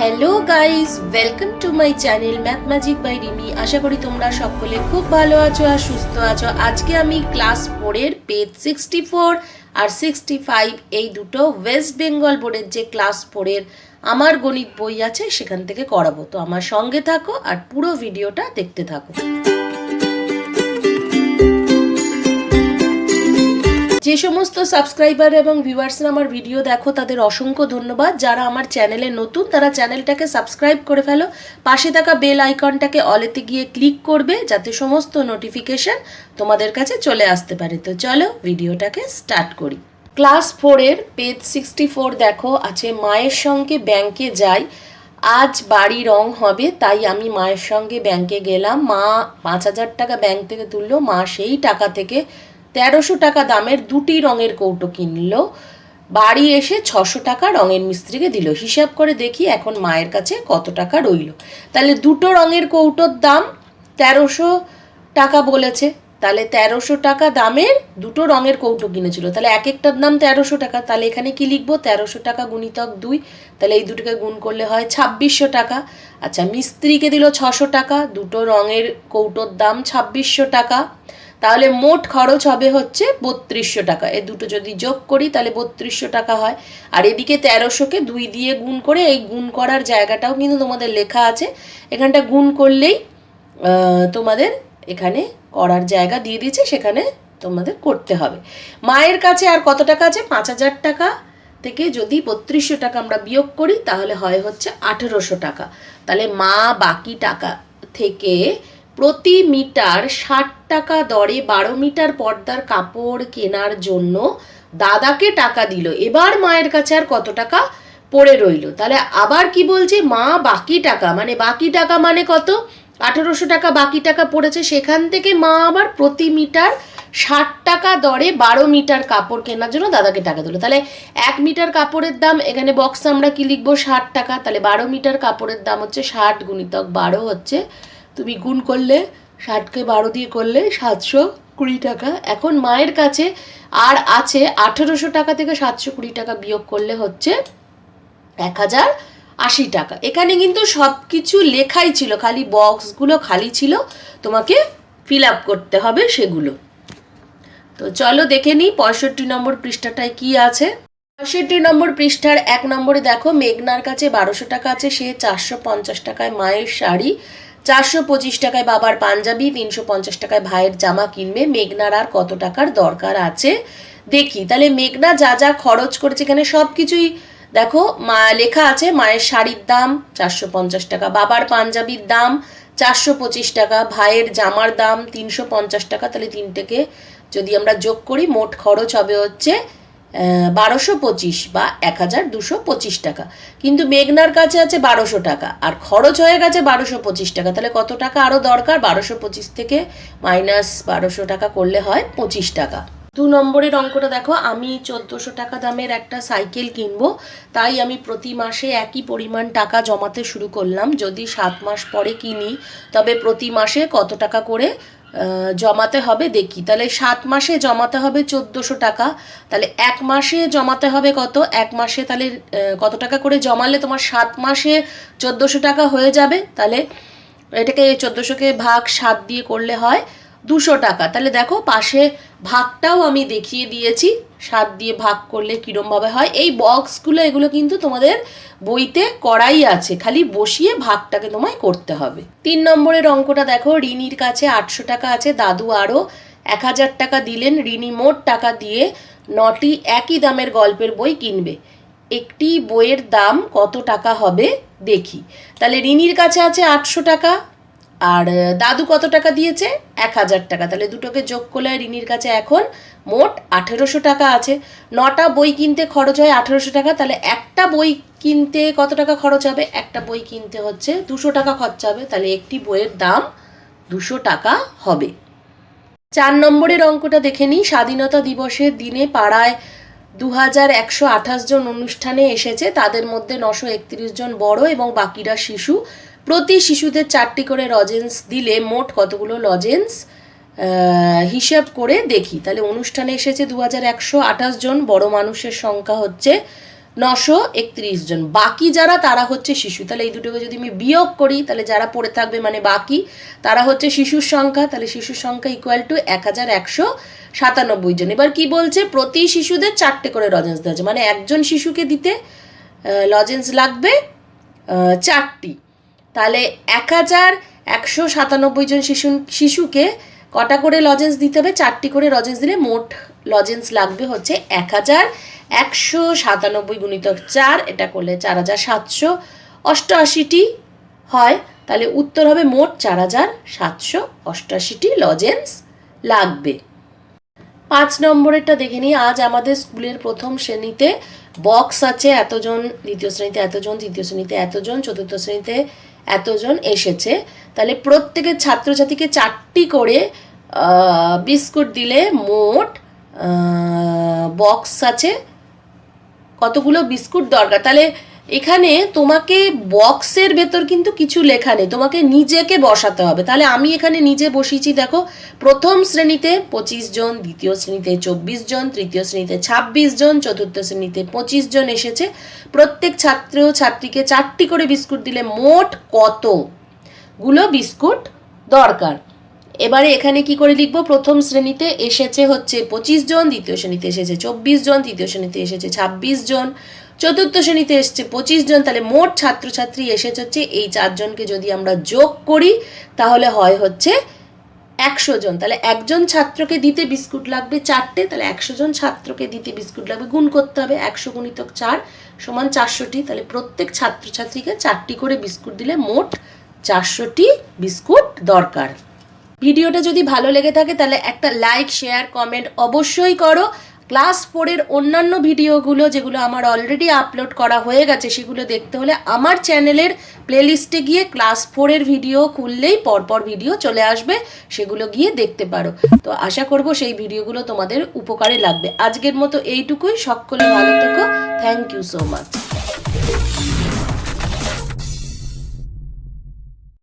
Hello guys welcome to my channel math magic by Rimi আশা করি তোমরা সকলে খুব ভালো আছো আর সুস্থ আছো। আজকে আমি ক্লাস ফোরের পেজ সিক্সটি ফোর আর সিক্সটি ফাইভ এই দুটো ওয়েস্ট বেঙ্গল বোর্ডের যে ক্লাস ফোরের আমার গণিত বই আছে, সেখান থেকে করাবো। তো আমার সঙ্গে থাকো আর পুরো ভিডিওটা দেখতে থাকো। যে সমস্ত সাবস্ক্রাইবার এবং ভিউয়ার্সরা আমার ভিডিও দেখো, তাদের অসংখ্য ধন্যবাদ। যারা আমার চ্যানেলে নতুন, তারা চ্যানেলটাকে সাবস্ক্রাইব করে ফেলো। পাশে থাকা বেল আইকনটাকে অলেতে গিয়ে ক্লিক করবে, যাতে সমস্ত নোটিফিকেশন তোমাদের কাছে চলে আসতে পারে। তো চলো ভিডিওটাকে স্টার্ট করি। ক্লাস ফোরের পেজ সিক্সটি ফোর দেখো, আছে, মায়ের সঙ্গে ব্যাংকে যাই। আজ বাড়ি রং হবে, তাই আমি মায়ের সঙ্গে ব্যাংকে গেলাম। মা পাঁচ হাজার টাকা ব্যাংক থেকে তুললো, মা সেই টাকা থেকে তেরোশো টাকা দামের দুটি রঙের কৌটো কিনলো। বাড়ি এসে ছশো টাকা রঙের মিস্ত্রিকে দিল। হিসাব করে দেখি এখন মায়ের কাছে কত টাকা রইল। তাহলে দুটো রঙের কৌটোর দাম তেরোশো টাকা বলেছে। তাহলে তেরোশো টাকা দামের দুটো রঙের কৌটো কিনেছিল। তাহলে এক একটার দাম তেরোশো টাকা। তাহলে এখানে কি লিখব? তেরোশো টাকা গুণিতক দুই। তাহলে এই দুটোকে গুণ করলে হয় ছাব্বিশশো টাকা। আচ্ছা মিস্ত্রিকে দিল ছশো টাকা। দুটো রঙের কৌটোর দাম ছাব্বিশশো টাকা। তাহলে মোট খরচ হবে হচ্ছে বত্রিশশো টাকা। এ দুটো যদি যোগ করি, তাহলে বত্রিশশো টাকা হয়। আর এদিকে তেরোশোকে দুই দিয়ে গুণ করে, এই গুণ করার জায়গাটাও কিন্তু তোমাদের লেখা আছে। এখানটা গুণ করলেই তোমাদের এখানে করার জায়গা দিয়ে দিয়েছে, সেখানে তোমাদের করতে হবে। মায়ের কাছে আর কত টাকা আছে? পাঁচ হাজার টাকা থেকে যদি বত্রিশশো টাকা আমরা বিয়োগ করি, তাহলে হয় হচ্ছে আঠেরোশো টাকা। তাহলে মা বাকি টাকা থেকে প্রতি মিটার ষাট টাকা দরে বারো মিটার পর্দার কাপড় কেনার জন্য দাদাকে টাকা দিল। এবার মায়ের কাছে আর কত টাকা পড়ে রইল? তাহলে আবার কি বলছে? মা, বাকি টাকা। মানে বাকি টাকা মানে কত? আঠেরোশো টাকা বাকি টাকা পড়েছে। সেখান থেকে মা আবার প্রতি মিটার ষাট টাকা দরে বারো মিটার কাপড় কেনার জন্য দাদাকে টাকা দিল। তাহলে এক মিটার কাপড়ের দাম, এখানে বক্সে আমরা কি লিখব? ষাট টাকা। তাহলে বারো মিটার কাপড়ের দাম হচ্ছে ষাট গুণিতক বারো হচ্ছে তুমি গুণ করলে, ষাটকে বারো দিয়ে করলে সাতশো কুড়ি টাকা। এখন মায়ের কাছে আর আছে আঠেরোশো টাকা থেকে সাতশো কুড়ি টাকা বিয়োগ করলে হচ্ছে এক হাজার আশি টাকা। এখানে কিন্তু সব কিছু লেখাই ছিল, খালি বক্সগুলো খালি ছিল। তোমাকে ফিল আপ করতে হবে সেগুলো। তো চলো দেখে নিই পঁয়ষট্টি নম্বর পৃষ্ঠাটায় কি আছে। পঁয়ষট্টি নম্বর পৃষ্ঠার এক নম্বরে দেখো, মেঘনার কাছে বারোশো টাকা আছে, সে চারশো পঞ্চাশ টাকায় মায়ের শাড়ি। চারশো পঁচিশ টাকায় বাবার পাঞ্জাবি, তিনশো পঞ্চাশ টাকায় ভাইয়ের জামা কিনবে। মেঘনার আর কত টাকার দরকার আছে? দেখি। তাহলে মেঘনা যা যা খরচ করেছে এখানে সব কিছুই দেখো, মা লেখা আছে, মায়ের শাড়ির দাম চারশো পঞ্চাশ টাকা, বাবার পাঞ্জাবির দাম চারশো পঁচিশ টাকা, ভাইয়ের জামার দাম তিনশো পঞ্চাশ টাকা। তাহলে তিনটেকে যদি আমরা যোগ করি, মোট খরচ হবে হচ্ছে বারোশো পঁচিশ বা এক হাজার দুশো পঁচিশ টাকা। কিন্তু মেঘনার কাছে আছে বারোশো টাকা আর খরচ হয়ে গেছে বারোশো পঁচিশ টাকা। তাহলে কত টাকা আরও দরকার? বারোশো পঁচিশ থেকে মাইনাস বারোশো টাকা করলে হয় পঁচিশ টাকা। দু নম্বরের অঙ্কটা দেখো, আমি চোদ্দোশো টাকা দামের একটা সাইকেল কিনবো, তাই আমি প্রতি মাসে একই পরিমাণ টাকা জমাতে শুরু করলাম। যদি সাত মাস পরে কিনি, তবে প্রতি মাসে কত টাকা করে জমাতে হবে, দেখি। তাহলে সাত মাসে জমাতে হবে চোদ্দোশো টাকা। তাহলে এক মাসে জমাতে হবে কত? এক মাসে তাহলে কত টাকা করে জমালে তোমার সাত মাসে চোদ্দোশো টাকা হয়ে যাবে। তাহলে এটাকে চোদ্দোশোকে ভাগ সাত দিয়ে করলে হয় দুশো টাকা। তাহলে দেখো পাশে ভাগটাও আমি দেখিয়ে দিয়েছি। সাত দিয়ে ভাগ করলে কীরমভাবে হয়? এই বক্সগুলো, এগুলো কিন্তু তোমাদের বইতে করাই আছে। খালি বসিয়ে ভাগটাকে তোমায় করতে হবে। তিন নম্বরের অঙ্কটা দেখো ঋণীর কাছে আটশো টাকা আছে, দাদু আরও এক হাজার টাকা দিলেন। ঋণী মোট টাকা দিয়ে নটি একই দামের গল্পের বই কিনবে। একটি বইয়ের দাম কত টাকা হবে দেখি। তাহলে রিনির কাছে আছে আটশো টাকা আর দাদু কত টাকা দিয়েছে? এক হাজার টাকা। তাহলে দুটোকে যোগ করলে রিনির কাছে এখন মোট আঠেরোশো টাকা আছে। নটা বই কিনতে খরচ হয় আঠেরোশো টাকা। তাহলে একটা বই কিনতে কত টাকা খরচ হবে? একটা বই কিনতে হচ্ছে দুশো টাকা খরচা হবে। তাহলে একটি বইয়ের দাম দুশো টাকা হবে। চার নম্বরের অঙ্কটা দেখে নিই। স্বাধীনতা দিবসের দিনে পাড়ায় দু হাজার একশো আঠাশ জন অনুষ্ঠানে এসেছে। তাদের মধ্যে নশো একত্রিশ জন বড় এবং বাকিরা শিশু। প্রতি শিশুদের চারটি করে লজেন্স দিলে মোট কতগুলো লজেন্স হিসাব করে দেখি। তাহলে অনুষ্ঠানে এসেছে দু হাজার একশো আঠাশ জন, বড় মানুষের সংখ্যা হচ্ছে নশো একত্রিশ জন। বাকি যারা, তারা হচ্ছে শিশু। তাহলে এই দুটোকে যদি আমি বিয়োগ করি, তাহলে যারা পড়ে থাকবে মানে বাকি, তারা হচ্ছে শিশুর সংখ্যা। তাহলে শিশুর সংখ্যা ইকুয়াল টু এক হাজার একশো সাতানব্বই জন। এবার কি বলছে? প্রতি শিশুদের চারটে করে লজেন্স দেওয়া মানে একজন শিশুকে দিতে লজেন্স লাগবে চারটি। তাহলে এক হাজার একশো সাতানব্বই জন শিশু, শিশুকে কটা করে লজেন্স দিতে হবে? চারটি করে লজেন্স দিলে মোট লজেন্স লাগবে হচ্ছে এক হাজার একশো সাতানব্বই গুণিতক চার, এটা করলে চার হাজার সাতশো অষ্টআশিটি হয়। তাহলে উত্তর হবে মোট চার হাজার সাতশো অষ্টআশিটি লজেন্স লাগবে। পাঁচ নম্বরেরটা দেখে নিই। আজ আমাদের স্কুলের প্রথম শ্রেণীতে বক্স আছে, এতজন দ্বিতীয় শ্রেণীতে এতজন, তৃতীয় শ্রেণীতে এতজন, চতুর্থ শ্রেণীতে এতজন এসেছে, তাহলে প্রত্যেকের ছাত্রছাত্রীকে চারটি করে বিস্কুট দিলে মোট বক্স আছে কতগুলো বিস্কুট দরকার? তাহলে এখানে তোমাকে বক্সের ভেতর কিন্তু কিছু লেখা নেই। তোমাকে নিজেকে বসাতে হবে। তাহলে আমি এখানে নিজে বসিয়েছি, দেখো। প্রথম শ্রেণীতে পঁচিশ জন, দ্বিতীয় শ্রেণীতে চব্বিশ জন, তৃতীয় শ্রেণীতে ছাব্বিশ জন, চতুর্থ শ্রেণীতে পঁচিশ জন এসেছে। প্রত্যেক ছাত্র ছাত্রীকে চারটি করে বিস্কুট দিলে মোট কতগুলো বিস্কুট দরকার? এবারে এখানে কি করে লিখব? প্রথম শ্রেণীতে এসেছে হচ্ছে পঁচিশ জন, দ্বিতীয় শ্রেণীতে এসেছে চব্বিশ জন তৃতীয় শ্রেণীতে এসেছে ছাব্বিশ জন। চতুর্থ শ্রেণীতে এসেছে পঁচিশ জন, তাহলে মোট ছাত্রছাত্রী এসেছে হচ্ছে এই চারজনকে যদি আমরা যোগ করি, তাহলে হয় হচ্ছে একশো জন। তাহলে একজন ছাত্রকে দিতে বিস্কুট লাগবে চারটে, তাহলে একশো জন ছাত্রকে দিতে বিস্কুট লাগবে, গুণ করতে হবে একশো গুণিতক চার সমান চারশোটি, তাহলে প্রত্যেক ছাত্রছাত্রীকে চারটি করে বিস্কুট দিলে মোট চারশোটি বিস্কুট দরকার। ভিডিওটা যদি ভালো লেগে থাকে, তাহলে একটা লাইক, শেয়ার, কমেন্ট অবশ্যই করো। ক্লাস ফোরের অন্যান্য ভিডিওগুলো যেগুলো আমার অলরেডি আপলোড করা হয়ে গেছে, সেগুলো দেখতে হলে আমার চ্যানেলের প্লেলিস্টে গিয়ে ক্লাস ফোরের ভিডিও খুললেই পরপর ভিডিও চলে আসবে, সেগুলো গিয়ে দেখতে পারো। তো আশা করব সেই ভিডিওগুলো তোমাদের উপকারে লাগবে। আজকের মতো এইটুকুই, সকলে ভালো থেকো। Thank you so much